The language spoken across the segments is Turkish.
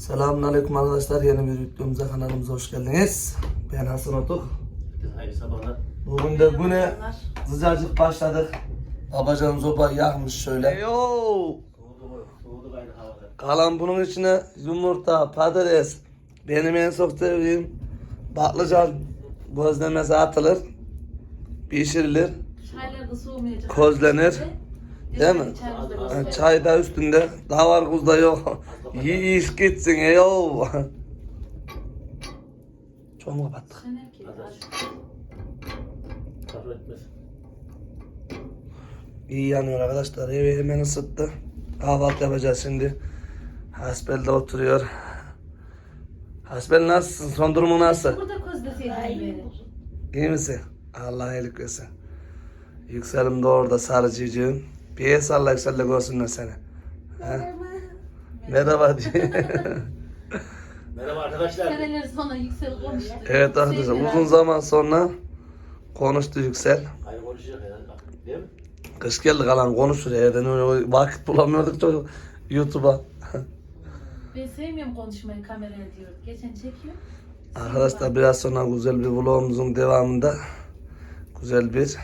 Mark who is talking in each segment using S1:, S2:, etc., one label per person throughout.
S1: Selamünaleyküm arkadaşlar. Yeni bir videomuza kanalımıza hoş geldiniz. Ben Hasan Otuk.
S2: Hayırlı sabahlar.
S1: Bugün de güne sıcacık başladık. Babacan zoba yakmış şöyle. Yo.
S2: Soğudu, soğudu aynı havada.
S1: Kalan bunun içine yumurta, patates. Benim en çok sevdiğim patlıcan gözlemesi atılır. Pişirilir.
S3: Çaylar da soğumayacak.
S1: Közlenir. Değil mi? Çay da üstünde. Daha var kuzda yok. Yiyiş gitsin. Yo. Çok mu kapattık? İyi yanıyor arkadaşlar. Evi hemen ısıttı. Kahvaltı yapacağız şimdi. Hasbel de oturuyor. Hasbel nasılsın? Son durumu nasıl?
S3: Burada beni.
S1: İyi misin? Allah iyilik versin. Yükselim de orada sarıcıcığım. Bir el salla yükselle görsünler seni. He? Merhaba diye.
S2: Merhaba arkadaşlar.
S3: Seneler sonra yüksel konuştu.
S1: evet arkadaşlar uzun zaman sonra konuştu Yüksel.
S2: Hayır konuşacak ya. Değil mi?
S1: Kış geldi kalan konuşur evden öyle vakit bulamıyorduk çocuk YouTube'a.
S3: Ben sevmiyorum konuşmayı kameraya diyor. Geçen çekiyor.
S1: Arkadaşlar biraz sonra güzel bir vlogumuzun devamında güzel bir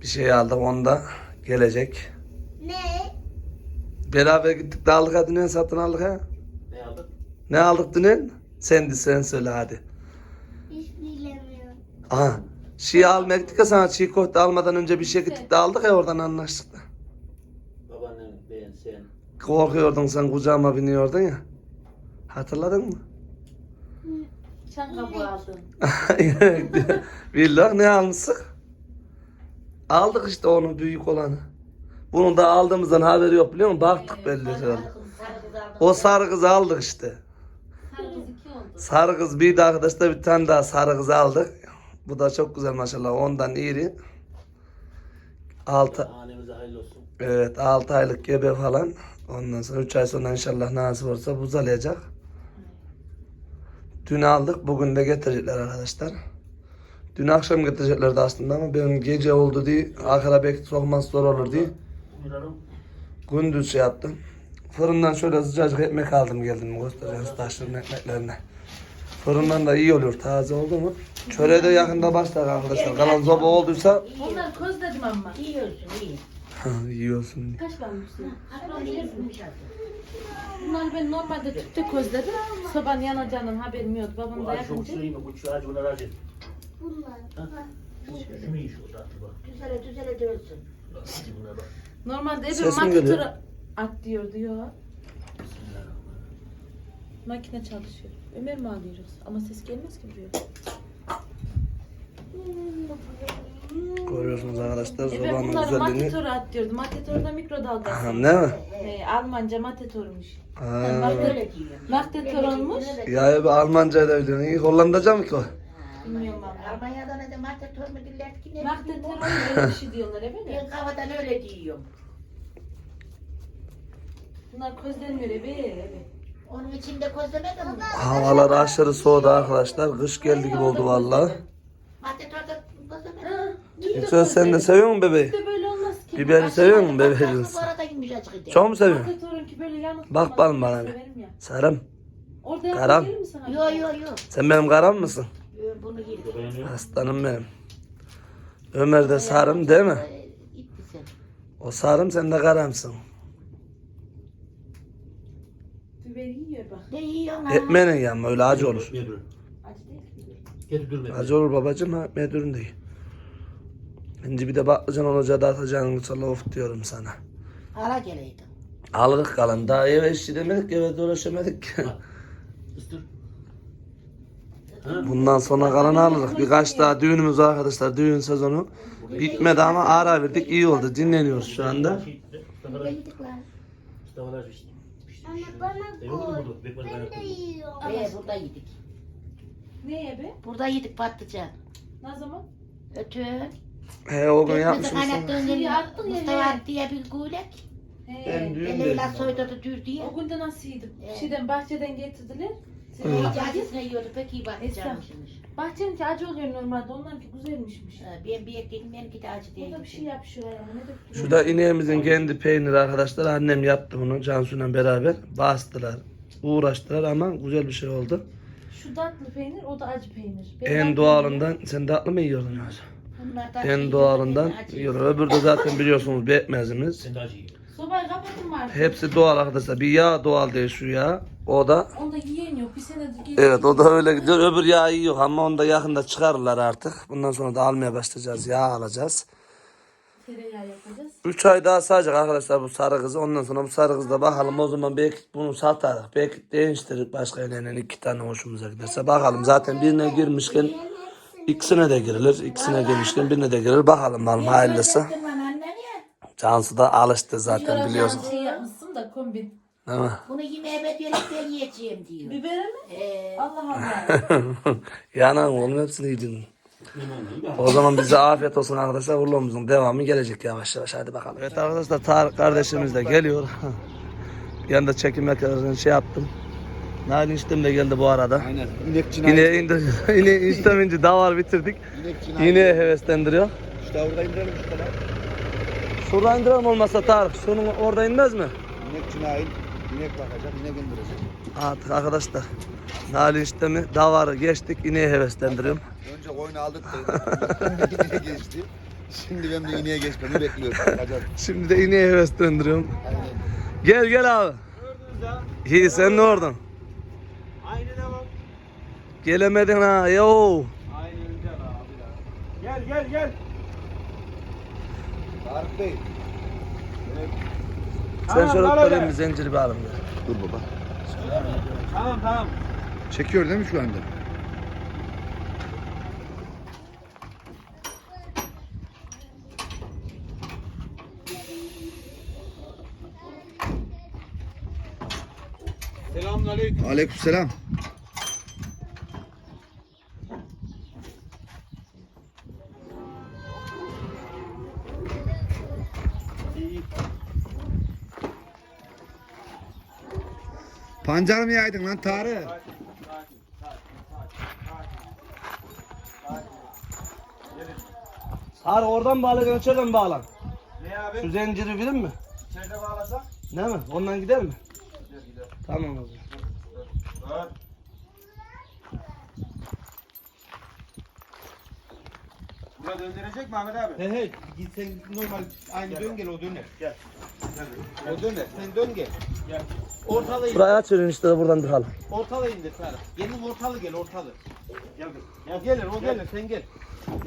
S1: bir şey aldık onda gelecek.
S4: Ne?
S1: Beraber gittik de aldık hadi ne satın aldık ha?
S2: Ne aldın?
S1: Ne aldık dün? Sen de sen söyle hadi.
S4: Hiç bilemiyorum.
S1: Aha. Çiğ almaya gittik ya sana çiğ köfte almadan önce bir şey gittik de aldık ya oradan anlaştık da.
S2: Babaannem, ben, sen.
S1: Korkuyordun sen kucağıma biniyordun ya. Hatırladın mı?
S3: Çan kabuğu aldım.
S1: Billah ne almıştık? Aldık işte onu büyük olanı. Bunu da aldığımızdan haberi yok biliyor musun? Baktık belli herhalde. O sarı kızı aldık işte.
S3: Sarı kız iki oldu.
S1: Sarı kız bir de arkadaşlar bir tane daha sarı kız aldık. Bu da çok güzel maşallah ondan iri. Altı,
S2: Hanemize hayırlı olsun.
S1: evet 6 aylık gebe falan. Ondan sonra 3 ay sonra inşallah nasip olursa buzalayacak. Dün aldık bugün de getirecekler arkadaşlar. Dün akşam getireceklerdi aslında ama benim gece oldu diye akara belki sokması zor olur diye Gündüz şey yaptım. Fırından şöyle sıcacık ekmek aldım geldim göstereceğim taşların ekmeklerini. Fırından da iyi oluyor taze oldu mu? Çöreğe de yakında başlar arkadaşlar. Kalan zoba olduysa
S3: Bunlar közledim ama.
S4: Yiyorsun iyi.
S1: yiyorsun diye.
S3: Kaç vermişsin?
S4: Artık.
S3: Bunları ben normalde tüpte közledim. Sobanın yanacağından haberim yok. Babam
S2: Bu
S3: da
S2: acı çok
S3: yakınca.
S2: süreyim mi? Bu acı bunlar acı.
S4: Bunlar.
S2: Şunu yiyin şu tatlı bak.
S4: Düzele düzele dönsün.
S2: Acı buna bak.
S3: Normalde
S1: Ses mi
S3: evim
S1: geliyor?
S3: makine at diyor diyor. Makine çalışıyor. Ömer mi alıyoruz? Ama ses gelmez ki buraya.
S1: Görüyorsunuz arkadaşlar
S3: E ben
S1: zobanın
S3: bunları
S1: güzelliğini.
S3: at diyordum. Matetorda mikrodalgası.
S1: Aha, değil mi?
S3: He, Almanca matetormuş.
S1: Ha.
S4: Diyorum.
S3: Matetor olmuş.
S1: Ya bir Almanca da biliyorsun. İyi Hollandaca mı ki o?
S3: Bilmiyorum valla.
S4: Almanya'da ne de madde tormu diller ki ne
S3: Matetor öyle bir şey diyorlar
S4: Ben
S3: mi?
S4: kafadan öyle diyorum.
S3: Bunlar közlenmiyor ebe ebe.
S4: Onun içinde közlemedim mi?
S1: Havalar aşırı soğudu arkadaşlar. Kış geldi gibi oldu vallahi.
S4: Madde torda közlemedim.
S1: Yüksel sen de seviyor musun bebeği?
S3: de böyle olmaz ki.
S1: Biberi seviyor musun?
S4: Bu arada idi.
S1: Çok mu seviyorsun?
S3: Matetorun ki böyle yanık.
S1: Bak
S3: olmaz.
S1: bana bir.
S3: Severim ya.
S1: Sarım.
S3: Orada
S1: Karam.
S3: yapabilir mi sana?
S4: Yo yo yo.
S1: Sen benim karam mısın?
S4: Bunu.
S2: Beğeniyor.
S1: Aslanım benim. Ömer de sarım değil mi? O sarım sen de karamsın.
S4: Ne yiyorsun ha?
S1: Ekmeğinin yanma öyle acı olur.
S2: Getir durma.
S1: Acı olur babacım ha dürün değil. Şimdi bir de patlıcan olacağı da atacaksın of diyorum sana.
S4: Ara geleydim.
S1: Alırız kalan. Daha eve işçi demedik eve dolaşamadık.
S2: Isır.
S1: Bundan sonra kalan alırız. Birkaç daha düğünümüz var arkadaşlar. Düğün sezonu bitmedi ama ara verdik. iyi oldu. Dinleniyoruz şu anda.
S4: Anne, bana koy.
S2: bunu? Bekmez kaynatın.
S4: Ee, burada yedik.
S3: Ne ebe?
S4: Burada yedik patlıcan.
S3: Ne zaman?
S4: Ötü.
S1: He o gün
S4: Ekmezi
S1: yapmışım sana.
S3: attın ya,
S4: Mustafa diye bir gulek.
S3: He.
S1: Ben düğün dedim.
S4: Leyla soydadı dür diye.
S3: O günde nasıl yedim? Şeyden bahçeden getirdiler. Siz
S1: Evet.
S3: yiyeceğiz.
S4: Acısını yiyordu pek iyi patlıcanmışmış.
S3: Bahçenin ki acı oluyor normalde. Onlarınki güzelmişmiş.
S4: Ben bir ekledim benimki de acı değil.
S3: Burada bir şey yapışıyor ayağına. Ne döktün?
S1: Şu da ineğimizin kendi peyniri arkadaşlar. Annem yaptı bunu Cansu'yla beraber. Bastılar. uğraştılar ama güzel bir şey oldu.
S3: Şu tatlı peynir, o da acı peynir. Ben
S1: En
S3: tatlı
S1: doğalından, sen tatlı mı yiyordun
S4: da
S1: En doğalından
S4: acı.
S1: yiyor. Öbürü de zaten biliyorsunuz bekmezimiz.
S2: Sen de acı yiyor.
S3: Sobayı kapatın artık.
S1: Hepsi doğal arkadaşlar. Bir yağ doğal değil şu yağ. O da
S3: Onda yiyen yok. Bir senedir yiyen
S1: Evet o da öyle gidiyor. Öbür yağ yok ama onu da yakında çıkarırlar artık. Bundan sonra da almaya başlayacağız. Yağ alacağız.
S3: tereyağı yapacağız.
S1: 3 ay daha sadece arkadaşlar bu sarı kızı. Ondan sonra bu sarı kızı da bakalım o zaman belki bunu satarız. Belki değiştirip başka yerlerine iki tane hoşumuza giderse. Bakalım zaten birine girmişken ikisine de girilir. İkisine girmişken birine de girilir. Bakalım bakalım hayırlısı.
S4: Ya.
S1: Cansu da alıştı zaten
S3: Yoğuracağım
S1: biliyorsun.
S3: şey yapmışsın da kombin.
S1: Değil mi?
S4: Bunu yemeğe birlikte yiyeceğim diyor.
S3: Biberi mi?
S4: Ee,
S3: Allah Allah.
S1: Yanan oğlum hepsini yedin. O zaman bize afiyet olsun arkadaşlar. Vlogumuzun devamı gelecek yavaş yavaş. Hadi bakalım. Evet arkadaşlar Tarık kardeşimiz de geliyor. bir anda çekim yaparken şey yaptım. Nail işlem de geldi bu arada.
S5: Aynen. İnek cinayeti.
S1: Yine indir, yine işlemince davar bitirdik.
S5: İnek cinayeti.
S1: Yine heveslendiriyor.
S5: İşte orada indirelim işte lan.
S1: Şuradan indirelim olmasa Tarık. Şunun orada inmez mi?
S5: İnek cinayet. İnek bakacak, inek indirecek.
S1: Artık arkadaşlar. Nail işlemi davarı geçtik. Yine heveslendiriyorum.
S5: Önce koyunu aldık da ineğe geçti. Şimdi ben de ineğe geçmemi bekliyorum.
S1: Şimdi de yine heveslendiriyorum.
S5: Aynen.
S1: Gel gel abi. İyi sen ne oradan?
S6: Aynı devam.
S1: Gelemedin ha. Yo.
S6: Aynı güzel abi ya. Gel gel gel.
S5: Tarık Bey.
S1: Sen
S6: Tamam,
S1: şöyle bir zinciri bir alın.
S5: Dur baba.
S6: Tamam tamam.
S5: Çekiyor değil mi şu anda?
S6: Selamünaleyküm.
S5: Aleykümselam. Pancar mı yaydın lan Tarık?
S1: Har oradan bağla, içeriden bağlan.
S6: Ne
S1: Şu
S6: abi?
S1: zinciri verir mi?
S6: İçeride bağlasak?
S1: Ne mi? Ondan gider mi?
S6: Gider gider.
S1: Tamam o zaman.
S6: Dur. Burada döndürecek mi Ahmet abi?
S7: He he git sen normal aynı dön gel o döner. Gel. O döner. Sen dön gel.
S6: Gel.
S7: Ortalığı
S1: Şurayı açın işte de buradan tıkalım.
S7: ortalığı indir Tarık. Gelin ortalı gel ortalı. Gel. Ya gelir o gelir sen gel.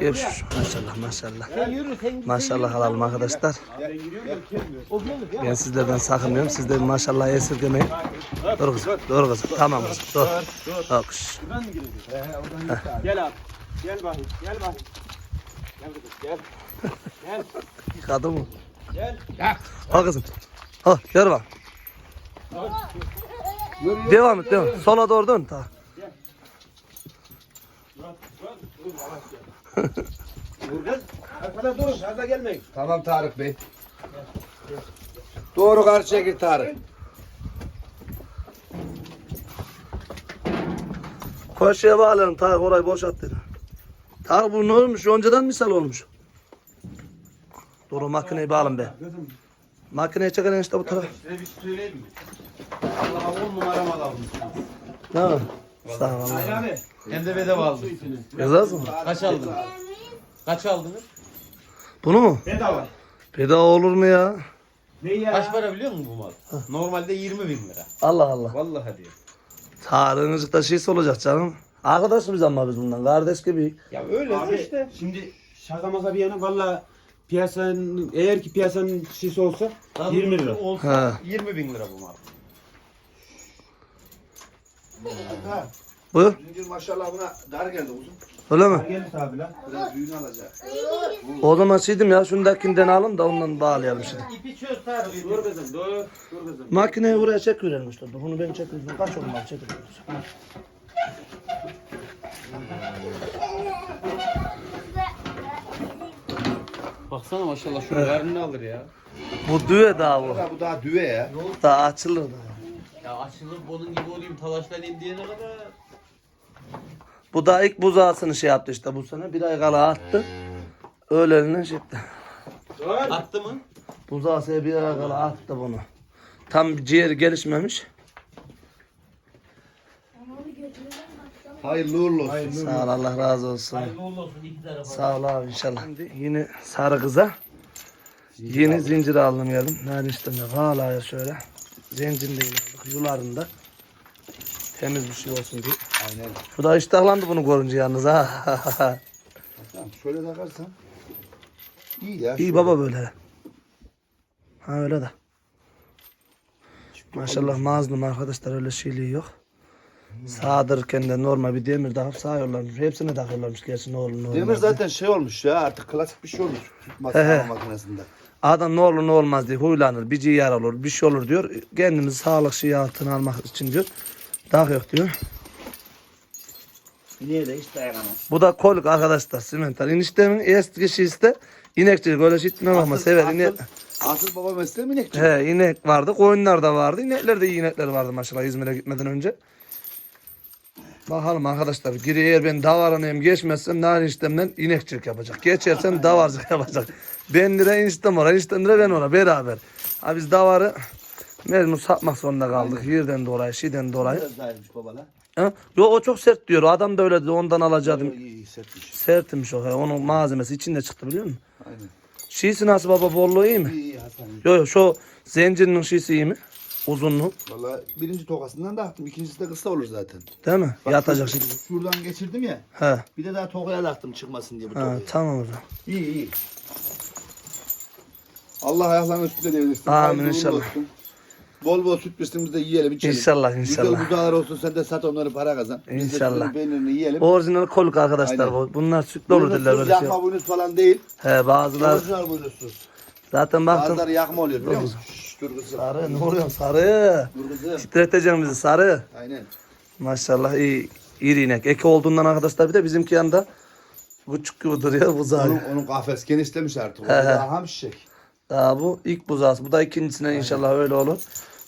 S1: Gel şu. Maşallah maşallah.
S7: Sen yürü sen
S1: Maşallah alalım arkadaşlar.
S6: Gelmiyor.
S7: O gelir ya.
S1: Ben sizlerden sakınmıyorum. Siz de maşallah esirgemeyin. Dur kızım. Dur kızım. Tamam kızım. Dur. Dur. Şş.
S6: Buradan mı girecek? Gel abi. Gel bakayım. Gel bakayım. Gel kızım gel. Gel.
S1: Yıkadı mı?
S6: Gel.
S1: Al kızım. Al gel bak. Devam et devam. Sola doğru dön. Ta.
S6: Dur kız. Arkada durun. Fazla gelmeyin.
S5: Tamam Tarık Bey. Doğru karşıya gir Tarık.
S1: Koşuya bağlayalım. Tarık orayı boşalt dedi. Tarık bu ne olmuş? Önceden misal olmuş. O makineyi bağlayın be. Makineyi çekelim işte bu tarafa.
S6: Size bir şey söyleyeyim mi? Allah'a on numara mal almışsınız.
S1: Ne mi? Sağ ol
S6: Hayır abi.
S7: Hem de bedava aldım.
S1: Yazarız mı?
S7: Kaç aldın? Kaç aldınız?
S1: Bunu mu?
S6: Bedava.
S1: Bedava olur mu ya?
S6: Ne ya?
S7: Kaç para biliyor musun bu mal? Normalde 20 bin lira.
S1: Allah Allah.
S7: Vallahi diyor.
S1: Tarığınızı da şeysi olacak canım. Arkadaşımız ama biz bundan. Kardeş gibi.
S7: Ya öyle
S6: Abi
S7: işte.
S6: şimdi şaka maka bir yana valla piyasanın eğer ki piyasanın şişesi olsa 20 lira.
S7: Olsa
S1: He.
S7: 20 bin lira bu mal.
S1: Buyur.
S5: Zincir maşallah buna dar geldi uzun.
S1: Öyle mi?
S6: Gelir abi lan.
S5: Biraz büyüğünü alacak.
S1: O zaman şeydim ya şundakinden alın da ondan bağlayalım şimdi.
S7: İpi çöz Tarık.
S6: Dur kızım dur. Dur kızım.
S1: Makineyi buraya çek verelim işte. Bunu ben çekiyorum. Kaç olmalı çekiyorum.
S7: Baksana maşallah şunu karnını alır ya.
S1: Bu düve daha bu.
S5: Bu daha düve ya.
S1: Daha açılır daha.
S7: Ya açılıp onun gibi olayım talaşlanayım diyene kadar.
S1: Bu da ilk buzağısını şey yaptı işte bu sene. Bir ay kala attı. Öğleninden şey yaptı.
S7: Attı mı?
S1: Buzağısı bir ay kala attı bunu. Tam ciğeri gelişmemiş.
S5: Hayırlı uğurlu olsun.
S1: Sağ ol Allah razı olsun.
S2: Hayırlı uğurlu olsun iki tarafa.
S1: Sağ ol abi inşallah. Şimdi yine sarı kıza yeni zincir aldım geldim. Nerede işte ne hala şöyle. Zincirini de yine aldık. Yularında. Temiz bir şey olsun diye.
S5: Aynen.
S1: Bu da iştahlandı bunu görünce yalnız ha.
S5: Tamam, şöyle takarsan. İyi ya.
S1: İyi
S5: şöyle.
S1: baba böyle. Ha öyle de. Maşallah mazlum arkadaşlar öyle şeyliği yok. Sağdırırken de normal bir demir takıp sağıyorlarmış. Hepsine takıyorlarmış gerçi ne olur ne olmaz.
S5: Demir zaten şey olmuş ya artık klasik bir şey olmuş.
S1: He he.
S5: Makinesinde.
S1: Adam ne olur ne olmaz diye huylanır. Bir ciğer olur, bir şey olur diyor. Kendimizi sağlık şeyi altına almak için diyor. Daha yok diyor.
S2: Niye de hiç dayanamaz.
S1: Bu da kolik arkadaşlar. Simental. İniştemin eski şeysi de inekçilik. Öyle şey etmem ama sever. İnek,
S5: asıl, asıl baba mesleği mi inekçi?
S1: he, inek vardı. Koyunlar da vardı. İnekler de iyi inekler vardı maşallah İzmir'e gitmeden önce. Bakalım arkadaşlar. Giri eğer ben davarınayım geçmezsem narin işlemden inekçilik yapacak. Geçersem davarcılık yapacak. Ben lira eniştem ora, eniştem lira ben ora beraber. Ha biz davarı mecbur satmak zorunda kaldık. Yerden dolayı, şeyden dolayı.
S5: Biraz daha iyiymiş baba lan.
S1: Ha? Yo o çok sert diyor. Adam da öyle dedi. Ondan alacaktım.
S5: İyi iyi sertmiş.
S1: Sertmiş o. he. Onun malzemesi içinde çıktı biliyor musun?
S5: Aynen.
S1: Şiisi nasıl baba? Bolluğu iyi mi?
S5: İyi iyi Hasan. iyi.
S1: Yo yo şu zincirinin şiisi iyi mi? Uzunluğu.
S5: Valla birinci tokasından da attım. İkincisi de kısa olur zaten.
S1: Değil mi?
S5: Bak,
S1: Yatacak şimdi.
S5: Şuradan geçirdim ya.
S1: He.
S5: Bir de daha tokaya taktım çıkmasın diye bu tokayı.
S1: tamam o zaman.
S5: İyi iyi. Allah ayaklarını üstüne devirsin.
S1: Amin inşallah.
S5: olsun. Bol bol süt besimizi de yiyelim içelim.
S1: İnşallah, inşallah.
S5: Güzel buzağlar olsun sen de sat onları para kazan. Biz de
S1: İnşallah.
S5: yiyelim.
S1: Orijinal koluk arkadaşlar
S5: Aynen.
S1: bu. Bunlar sütlü olur derler böyle şey.
S5: Yakma boynuz falan değil.
S1: He bazılar
S5: Orijinal boynuzsuz.
S1: Zaten baktım.
S5: Bazıları yakma oluyor biliyor musun? Şşş dur kızım.
S1: Sarı ne oluyor sarı.
S5: Dur kızım.
S1: Titreteceksin bizi sarı.
S5: Aynen.
S1: Maşallah iyi. İri inek. Eki olduğundan arkadaşlar bir de bizimki yanında küçük gibi duruyor buzağı.
S5: Onun, onun kafes genişlemiş artık. O
S1: He he.
S5: daha ham şişek.
S1: Daha bu ilk buzağısı. Bu da ikincisine inşallah öyle olur.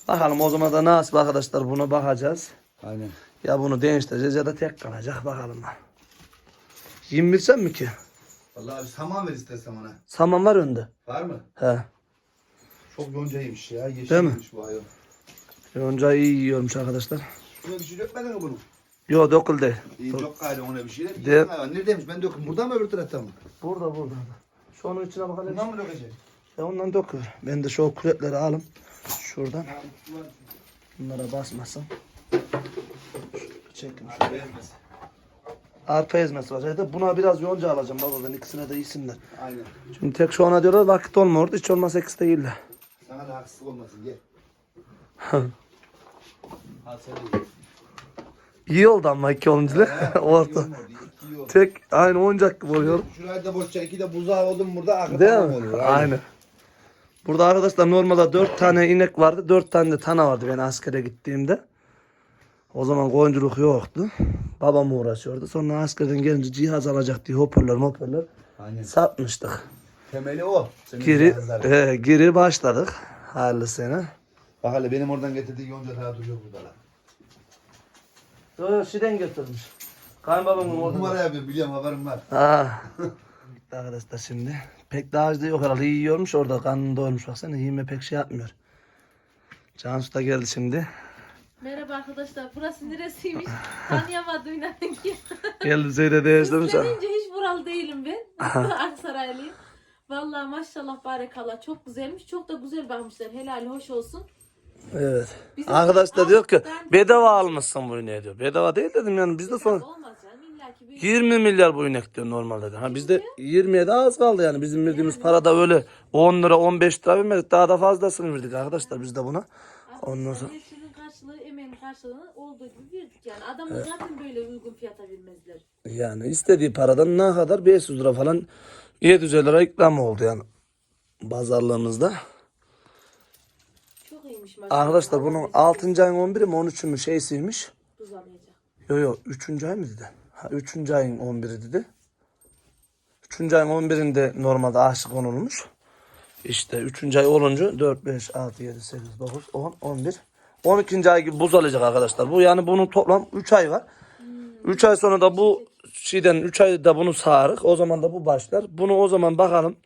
S1: Bakalım o zaman da nasip arkadaşlar buna bakacağız.
S5: Aynen.
S1: Ya bunu değiştireceğiz ya da tek kalacak bakalım. 21 sen mi ki?
S5: Vallahi bir saman ver istersen ona.
S1: Saman var önde.
S5: Var mı?
S1: He.
S5: Çok yoncaymış ya. Yeşilmiş bu ayol.
S1: Yonca iyi yiyormuş arkadaşlar.
S5: Şuna bir şey dökmedin mi bunu?
S1: Yo döküldü.
S5: İyi çok gayrı ona bir şey de.
S1: De-
S5: De... Neredeymiş ben döküm. Burada mı öbür tarafta mı?
S1: Burada burada. Şu onun içine bakalım.
S5: Bundan mı dökecek?
S1: Ya ondan döküyor. Ben de şu kürekleri alayım. Şuradan. Bunlara basmasın. Çekin şöyle. Arpa ezmesi var. Zaten buna biraz yonca alacağım baba ben ikisine de iyisinler.
S5: Aynen.
S1: Şimdi tek şu ana diyorlar vakit olmuyor. Hiç olmazsa ikisi de iyiler.
S5: Sana da haksızlık olmasın gel. De
S1: İyi oldu ama iki olunca.
S5: oldu.
S1: Tek aynı oyuncak gibi oluyor.
S5: Şurayı da boşça iki de buzağı oldum burada
S1: Değil mi?
S5: olur.
S1: Aynen. Burada arkadaşlar normalde dört tane inek vardı. Dört tane de tana vardı ben askere gittiğimde. O zaman koyunculuk yoktu. Babam uğraşıyordu. Sonra askerden gelince cihaz alacak diye hoparlör hoparlör
S5: Aynen.
S1: satmıştık.
S5: Temeli o. Senin
S1: Giri, e, giri başladık. Hayırlı sene.
S5: Bak hele benim oradan getirdiği yonca daha duruyor burada lan.
S1: Yo şeyden getirmiş. Kayınbabamın orada.
S5: Numara yapıyorum biliyorum haberim var.
S1: Ha. Arkadaşlar şimdi pek daha da yok herhalde iyi yiyormuş orada karnını doyurmuş baksana yeme pek şey yapmıyor. Cansu da geldi şimdi.
S3: Merhaba arkadaşlar. Burası neresiymiş? Tanıyamadım inanın ki.
S1: Geldi Zeyde değiştirmiş.
S3: Üstlenince hiç buralı değilim ben. Aksaraylıyım. Vallahi maşallah barekallah çok güzelmiş. Çok da güzel bakmışlar. Helal hoş olsun.
S1: Evet.
S3: Bizim-
S1: Arkadaş da diyor ki
S3: ben-
S1: bedava almışsın bu ineği diyor. Bedava değil dedim yani biz de son
S3: Olmaz yani illa ki bir
S1: 20 milyar bu inek diyor normalde. Ha bizde 20'ye de az kaldı yani. Bizim verdiğimiz para da öyle 10 lira 15 lira vermedik. Daha da fazlasını verdik arkadaşlar biz de buna. Ondan sonra
S3: karşılığı, emeğin karşılığını olduğu gibi verdik yani. Adamlar zaten böyle uygun fiyata vermezler.
S1: yani istediği paradan ne kadar 500 lira falan 700 lira ikram oldu yani pazarlığımızda.
S3: Çok iyiymiş maşallah.
S1: Arkadaşlar bunun 6. ayın 11'i mi 13'ü mü şeysiymiş.
S3: Uzamayacak.
S1: Yo yo 3. ay mı dedi? Ha 3. ayın 11'i dedi. 3. ayın 11'inde normalde aşık konulmuş. İşte 3. ay olunca 4, 5, 6, 7, 8, 9, 10, 11. 12. ay gibi buz alacak arkadaşlar. Bu yani bunun toplam 3 ay var. 3 ay sonra da bu şeyden 3 ayda bunu sağarık. O zaman da bu başlar. Bunu o zaman bakalım.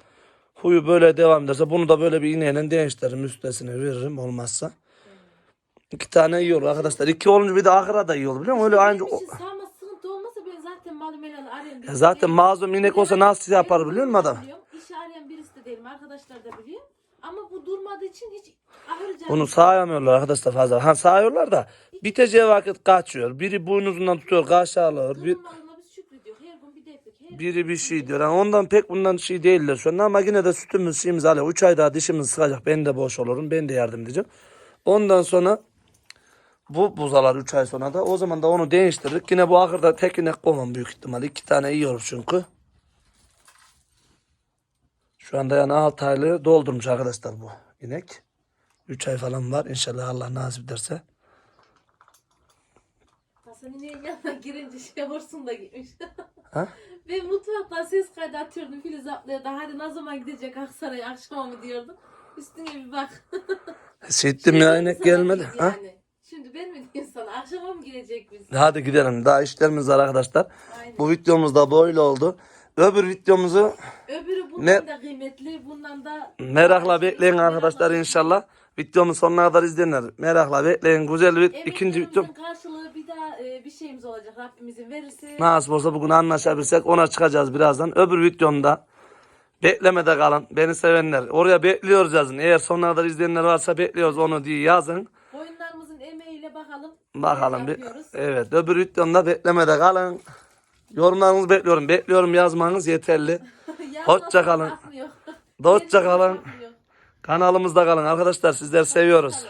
S1: Huyu böyle devam ederse bunu da böyle bir iğneyle değiştiririm. Üstesine veririm olmazsa. İki tane olur arkadaşlar. İki olunca bir de ahıra da olur biliyor musun? Öyle aynı
S3: Benim için sağma sıkıntı olmasa ben zaten malum helal arayayım.
S1: Ya zaten mazlum inek olsa nasıl yapar biliyor musun adam?
S3: İşi arayan birisi de değilim. Arkadaşlar da biliyor. Ama bu durmadığı için hiç canı.
S1: Bunu sağamıyorlar arkadaşlar fazla. Ha sağıyorlar da biteceği vakit kaçıyor. Biri boynuzundan tutuyor kaşa alıyor. Bir,
S3: Durmadığına biz şükrediyor. Her gün bir. Her
S1: biri bir şey diyor. Yani ondan pek bundan şey değiller şu anda ama yine de sütümüz şeyimiz alıyor. 3 ay daha dişimiz sıkacak. Ben de boş olurum. Ben de yardım edeceğim. Ondan sonra bu buzalar 3 ay sonra da o zaman da onu değiştirdik. Yine bu ahırda tek inek koymam büyük ihtimal. 2 tane olur çünkü. Şu anda yani 6 aylığı doldurmuş arkadaşlar bu inek. 3 ay falan var. İnşallah Allah nasip ederse.
S3: Hasan ineğin yanına girince şey horsun da gitmiş.
S1: Ha?
S3: Ben mutfaktan ses kaydı atıyordum Filiz ablaya da hadi ne zaman gidecek Aksaray'a akşama mı diyordum. Üstüne bir bak.
S1: Sittim ya inek gelmedi. Ha?
S3: Yani. Şimdi ben mi diyeyim sana akşama mı girecek biz?
S1: Hadi gidelim. Daha işlerimiz var arkadaşlar.
S3: Aynen.
S1: Bu videomuz da böyle oldu. Öbür videomuzu
S3: Öbürü bundan da kıymetli bundan da
S1: merakla bekleyin arkadaşlar inşallah. Videomun sonuna kadar izleyenler merakla bekleyin. Güzel bir ikinci
S3: Emeklerimizin
S1: video.
S3: karşılığı bir daha e, bir şeyimiz olacak Rabbimizin verirse.
S1: Nasip olsa bugün anlaşabilirsek ona çıkacağız birazdan. Öbür videomda beklemede kalın. Beni sevenler. Oraya bekliyoruz yazın. Eğer sonuna kadar izleyenler varsa bekliyoruz onu diye yazın.
S3: Oyunlarımızın emeğiyle bakalım.
S1: Bakalım bir.
S3: yapıyoruz.
S1: Evet öbür videomda beklemede kalın. Yorumlarınızı bekliyorum. Bekliyorum yazmanız yeterli. Hoşça kalın. Hoşça kalın. Kanalımızda kalın arkadaşlar. Sizleri seviyoruz.